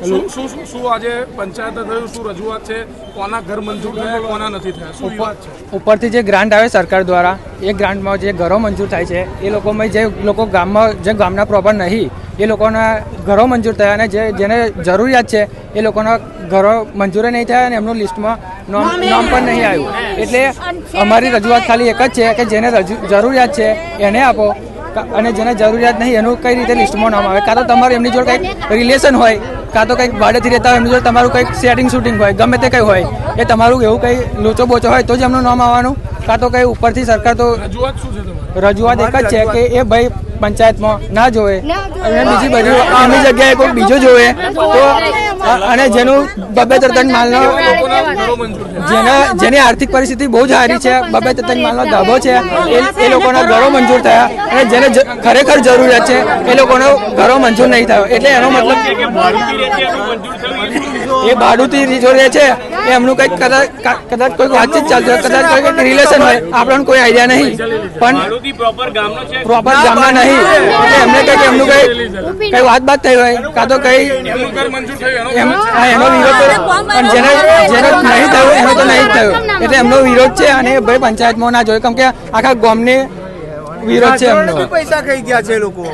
શું શું શું- શું આજે પંચાયતે થયું? શું રજૂઆત છે? કોના ઘર મંજૂર થયા કોના નથી થયા? શું વાત છે? ઉપરથી જે ગ્રાન્ટ આવે સરકાર દ્વારા એ ગ્રાન્ટમાં જે ઘરો મંજૂર થાય છે એ લોકોમાં જે લોકો ગામમાં જે ગામના પ્રોપર નહીં એ લોકોના ઘરો મંજૂર થયા અને જે જેને જરૂરિયાત છે એ લોકોના ઘરો મંજૂર નહીં થયા અને એમનું લિસ્ટમાં નામ નામ પણ નહીં આવ્યું. એટલે અમારી રજૂઆત ખાલી એક જ છે કે જેને જરૂરિયાત છે એને આપો. અને જેને જરૂરિયાત નહીં એનું કઈ રીતે લિસ્ટમાં નામ આવે? કાં તો તમારે એમની જોડે કંઈક રિલેશન હોય કાં તો કંઈક ભાડેથી રહેતા હોય એમની જોડે તમારું કંઈક સેટિંગ શૂટિંગ હોય ગમે તે કંઈ હોય એ તમારું એવું કંઈ લોચો બોચો હોય તો જ એમનું નામ આવવાનું. કાં તો કંઈ ઉપરથી સરકાર તો રજૂઆત શું છે તમારી? રજૂઆત એક જ છે કે એ ભાઈ પંચાયતમાં ના જોવે અને બીજી બધી એમની જગ્યાએ કોઈ બીજો જોવે તો અને જેનું બબે ત્રણ માલનો જેના જેની આર્થિક પરિસ્થિતિ બહુ જ સારી છે. બબે ત્રણ માલનો ધાબો છે. એ લોકોના ઘરો મંજૂર થયા. અને જેને ખરેખર જરૂરિયાત છે, એ લોકોનો ઘરો મંજૂર નહીં થયો. એટલે એનો મતલબ એ ભાડુતી જો રહે છે. એમનું કંઈક કદાચ કદાચ કોઈ વાતચીત ચાલતી હોય કદાચ કોઈ રિલેશન હોય. આપણને કોઈ આઈડિયા નહીં. પણ પ્રોપર ગામનો છે પ્રોપર ગામના નહીં. એટલે એમને કંઈક એમનું કંઈ કઈ વાત બાત થઈ હોય. કાં તો કઈ એનો એમ હા, એનો વિરોધ પણ જેને જેને નહીં થયું એનો તો નહીં થયો. એટલે એમનો વિરોધ છે અને એ ભાઈ પંચાયતમાં ના જોયું. કેમ કે આખા ગામને વિરોધ છે એમનો. પૈસા ખાઈ ગયા છે લોકો.